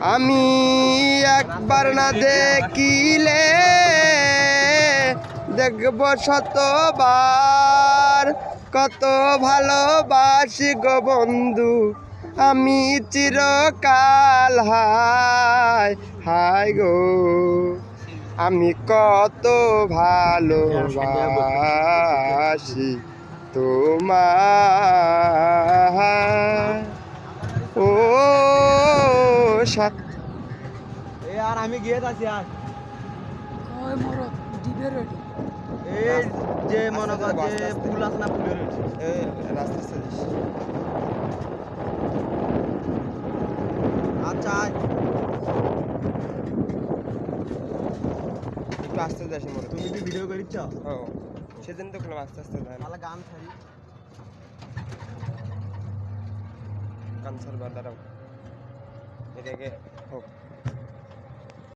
আমি একবার না দেখিলে দেখব শতবার কত ভালোবাসি গো বন্ধু, আমি চিরকাল হায় হায় গো। আমি কত ভালোবাসি তোমার এ আর আমি গিয়ে আছি আর। ওই মরদ ডিবের এই যে মনে কর যে। ফুল আছে না ফুলের ওইটা। রাস্তা সাজিস আচ্ছা। একটু আস্তে যাস মরে তুমি কি ভিডিও করিচ্ছ? ও সেদিন তো খেলাম আস্তে আস্তে যায় তাহলে গান ছাড়ি। কানসার বা দাঁড়াও এটাকে হোক